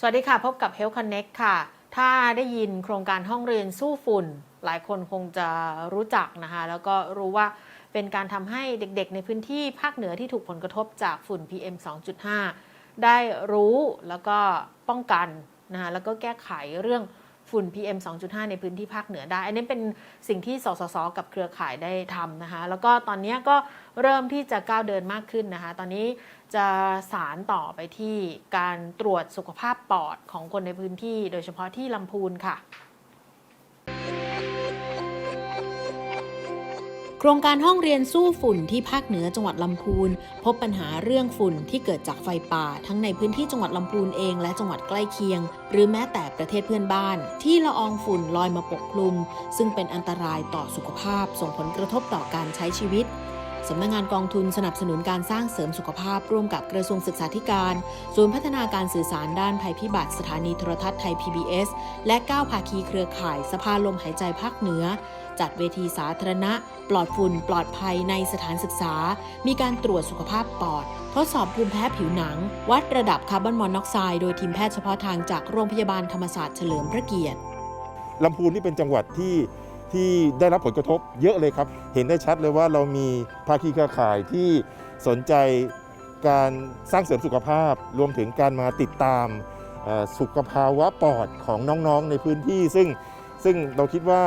สวัสดีค่ะ พบกับ Health Connect ค่ะ ถ้าได้ยินโครงการห้องเรียนสู้ฝุ่น หลายคนคงจะรู้จักนะคะ แล้วก็รู้ว่าเป็นการทำให้เด็กๆ ในพื้นที่ภาคเหนือที่ถูกผลกระทบจากฝุ่น PM 2.5 ได้รู้แล้วก็ป้องกันนะคะแล้วก็แก้ไขเรื่อง ฝุ่น PM 2.5 ในพื้นที่ภาคเหนือได้ อันนี้เป็นสิ่งที่สสส กับเครือข่ายได้ทำนะคะ แล้วก็ตอนนี้ก็เริ่มที่จะก้าวเดินมากขึ้นนะคะ ตอนนี้จะสารต่อไปที่การตรวจสุขภาพปอดของคนในพื้นที่ โดยเฉพาะที่ลำพูนค่ะ โครงการห้องเรียนสู้ฝุ่นที่ภาคเหนือจังหวัดลำพูน พบปัญหาเรื่องฝุ่นที่เกิดจากไฟป่า ทั้งในพื้นที่จังหวัดลำพูนเองและจังหวัดใกล้เคียง หรือแม้แต่ประเทศเพื่อนบ้าน ที่ละอองฝุ่นลอยมาปกคลุม ซึ่งเป็นอันตรายต่อสุขภาพส่งผลกระทบต่อการใช้ชีวิต สำนักงานกองทุนสนับสนุนการสร้างเสริมสุขภาพร่วมกับกระทรวงศึกษาธิการ ศูนย์พัฒนาการสื่อสารด้านภัยพิบัติสถานีโทรทัศน์ไทย PBS และ9ภาคีเครือข่ายสภาลมหายใจภาคเหนือ จัดเวทีสาธารณะ ปลอดฝุ่นปลอดภัยในสถานศึกษา มีการตรวจสุขภาพปอด ทดสอบภูมิแพ้ผิวหนัง วัดระดับคาร์บอนมอนอกไซด์โดยทีมแพทย์เฉพาะทางจากโรงพยาบาลธรรมศาสตร์เฉลิมพระเกียรติลำพูนนี่เป็นจังหวัดที่ ที่ได้รับผลกระทบเยอะเลยครับ เห็นได้ชัดเลยว่าเรามีภาคีเครือข่ายที่สนใจการสร้างเสริมสุขภาพ รวมถึงการมาติดตามสุขภาวะปอดของน้องๆในพื้นที่ ซึ่งซึ่งเราคิดว่า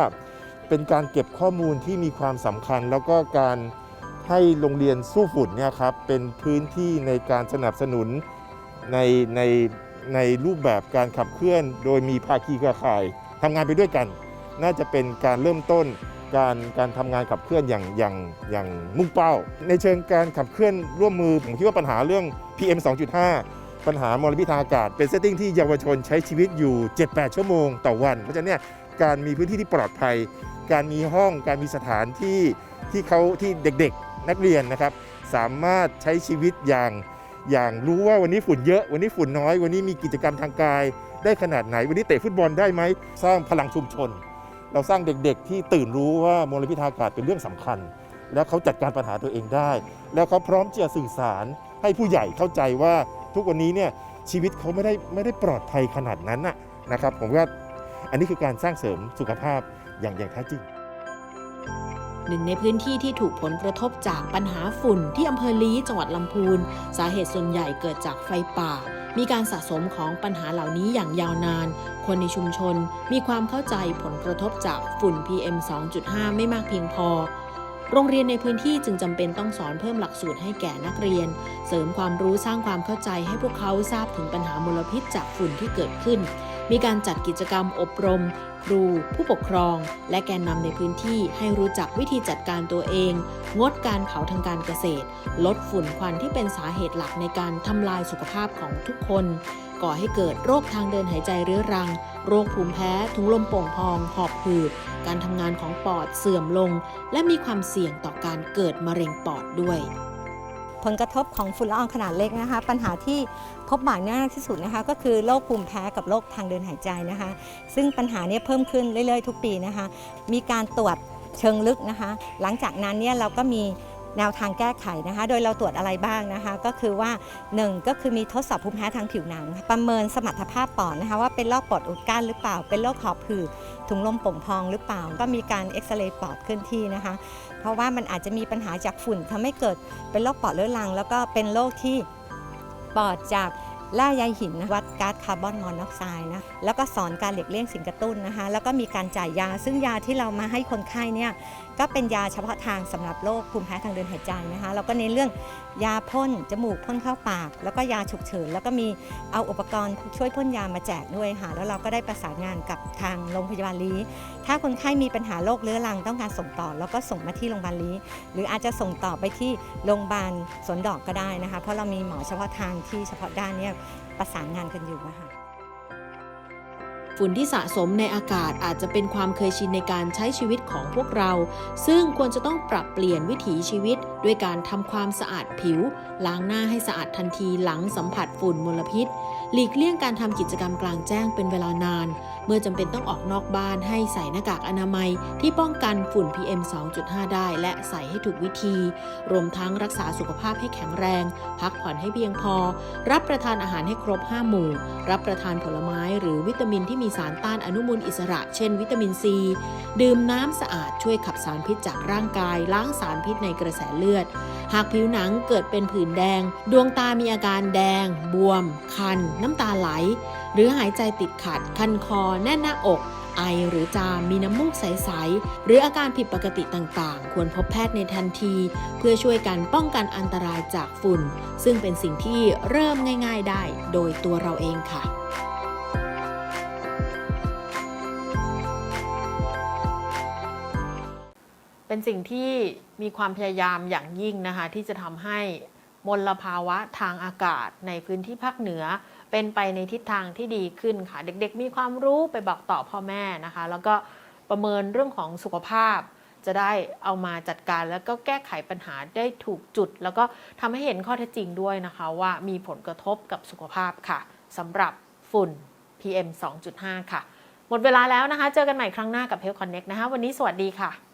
เป็นการเก็บข้อมูลที่มีความสำคัญ แล้วก็การให้โรงเรียนสู้ฝุ่นเนี่ยครับเป็นพื้นที่ในการสนับสนุนในในในรูปแบบการขับเคลื่อน โดยมีภาคีเครือข่ายทำงานไปด้วยกัน น่าจะเป็นการเริ่มต้นการการทำงานขับเคลื่อนอย่างอย่างอย่างมุ่งเป้า ในเชิงการขับเคลื่อนร่วมมือผมคิดว่าปัญหาเรื่อง PM 2.5 ปัญหามลพิษทางอากาศ เป็นเซตติ้งที่เยาวชนใช้ชีวิตอยู่ 7-8 ชั่วโมงต่อวัน เพราะฉะนั้นเนี่ยการมีพื้นที่ที่ปลอดภัย การมีห้องการมีสถานที่ที่เขาที่เด็กๆนักเรียนนะครับ สามารถใช้ชีวิตอย่างอย่างรู้ว่าวันนี้ฝุ่นเยอะ วันนี้ฝุ่นน้อย วันนี้มีกิจกรรมทางกาย ได้ขนาดไหนวันนี้เตะฟุตบอลได้ไหมสร้างพลังชุมชน เราสร้างเด็กๆ ที่ตื่นรู้ว่ามลพิษทางอากาศเป็นเรื่องสำคัญ แล้วเขาจัดการปัญหาตัวเองได้ แล้วเขาพร้อมจะสื่อสารให้ผู้ใหญ่เข้าใจว่าทุกวันนี้เนี่ยชีวิตเขาไม่ได้ไม่ได้ปลอดภัยขนาดนั้นนะนะครับผมว่าอันนี้คือการสร้างเสริมสุขภาพอย่างอย่างแท้จริงหนึ่งในพื้นที่ที่ถูกผลกระทบจากปัญหาฝุ่นที่อำเภอลีจังหวัดลำพูน สาเหตุส่วนใหญ่เกิดจากไฟป่า มีการสะสมของปัญหาเหล่านี้อย่างยาวนาน คนในชุมชนมีความเข้าใจผลกระทบจากฝุ่น PM 2.5 ไม่มากเพียงพอ โรงเรียนในพื้นที่จึงจำเป็นต้องสอนเพิ่มหลักสูตรให้แก่นักเรียน เสริมความรู้สร้างความเข้าใจให้พวกเขาทราบถึงปัญหามลพิษจากฝุ่นที่เกิดขึ้น มีการจัดกิจกรรมอบรม ครู ผู้ปกครอง และแกนนำในพื้นที่ให้รู้จักวิธีจัดการตัวเอง งดการเผาทางการเกษตร ลดฝุ่นควันที่เป็นสาเหตุหลักในการทำลายสุขภาพของทุกคน ก่อให้เกิดโรคทางเดินหายใจเรื้อรัง โรคภูมิแพ้ถุงลมโป่งพอง หอบหืด การทำงานของปอดเสื่อมลง และมีความเสี่ยงต่อการเกิดมะเร็งปอดด้วย ผลกระทบของฝุ่นละอองขนาดเล็กนะคะ ปัญหาที่พบบ่อยมากที่สุดนะคะก็คือโรคภูมิแพ้กับโรคทางเดินหายใจนะคะ ซึ่งปัญหานี้เพิ่มขึ้นเรื่อยๆ ทุกปีนะคะ มีการตรวจเชิงลึกนะคะ หลังจากนั้นเนี่ยเราก็มี แนวทางแก้ไขนะคะ โดยเราตรวจอะไรบ้างนะคะ ก็คือว่า 1 ก็คือมีทดสอบภูมิแพ้ทางผิวหนัง ประเมินสมรรถภาพปอดนะคะ ว่าเป็นโรคปอดอุดกั้นหรือเปล่า เป็นโรคหอบหืดถุงลมโป่งพองหรือเปล่า ก็มีการเอ็กซเรย์ปอดเคลื่อนที่นะคะ เพราะว่ามันอาจจะมีปัญหาจากฝุ่นทำให้เกิดเป็นโรคปอดเรื้อรัง แล้วก็เป็นโรคที่ปอดจาก แร่ใยหินวัดก๊าซคาร์บอนมอนอกไซด์นะแล้วก็สอนการหลีกเลี่ยงสิ่งกระตุ้นนะคะ แล้วก็มีการจ่ายยา ซึ่งยาที่เรามาให้คนไข้เนี่ยก็เป็นยาเฉพาะทางสำหรับโรคภูมิแพ้ทางเดินหายใจนะคะแล้วก็ในนเรื่องยาพ่นจมูกพ่นเข้าปาก แล้วก็ยาฉุกเฉินแล้วก็มีเอาอุปกรณ์ช่วยพ่นยามาแจกด้วยค่ะแล้วเราก็ได้ประสานงานกับทางโรงพยาบาลลีถ้าคนไข้มีปัญหาโรคเรื้อรังต้องการส่งต่อ แล้วก็ส่งมาที่โรงพยาบาลลีหรืออาจจะส่งต่อไปที่โรงพยาบาลสวนดอกก็ได้นะคะ เพราะเรามีหมอเฉพาะทางที่เฉพาะด้านเนี้ประสานงานกันอยู่นะคะ ฝุ่นที่สะสมในอากาศอาจจะเป็นความเคยชินในการใช้ชีวิตของพวกเรา ซึ่งควรจะต้องปรับเปลี่ยนวิถีชีวิต ด้วยการทำความสะอาดผิว ล้างหน้าให้สะอาดทันทีหลังสัมผัสฝุ่นมลพิษ หลีกเลี่ยงการทำกิจกรรมกลางแจ้งเป็นเวลานาน เมื่อจำเป็นต้องออกนอกบ้านให้ใส่หน้ากากอนามัย ที่ป้องกันฝุ่น PM 2.5 ได้ และใส่ให้ถูกวิธี รวมทั้งรักษาสุขภาพให้แข็งแรง พักผ่อนให้เพียงพอ รับประทานอาหารให้ครบ 5 หมู่ รับประทานผลไม้หรือวิตามินที่มีสารต้านอนุมูลอิสระ เช่น วิตามินซี ดื่มน้ำสะอาดช่วยขับสารพิษจากร่างกาย ล้างสารพิษในกระแสเลือด หากผิวหนังเกิดเป็นผื่นแดง ดวงตามีอาการแดง บวม คัน น้ำตาไหล หรือหายใจติดขัด คันคอ แน่นหน้าอกไอหรือจามมีน้ำมูกใส ๆ หรืออาการผิดปกติต่างๆ ควรพบแพทย์ในทันที เพื่อช่วยกันป้องกันอันตรายจากฝุ่น ซึ่งเป็นสิ่งที่เริ่มง่าย ๆ ได้ โดยตัวเราเองค่ะ เป็นสิ่งที่มีความพยายามอย่างยิ่งนะคะที่จะทำให้มลภาวะทางอากาศในพื้นที่ภาคเหนือ เป็นไปในทิศทางที่ดีขึ้นค่ะ เด็กๆ มีความรู้ไปบอกต่อพ่อแม่นะคะ แล้วก็ประเมินเรื่องของสุขภาพ จะได้เอามาจัดการแล้วก็แก้ไขปัญหาได้ถูกจุด แล้วก็ทำให้เห็นข้อเท็จจริงด้วยนะคะ ว่ามีผลกระทบกับสุขภาพค่ะสำหรับฝุ่น PM 2.5 ค่ะ หมดเวลาแล้วนะคะ เจอกันใหม่ครั้งหน้ากับ Health Connect นะคะ วันนี้สวัสดีค่ะ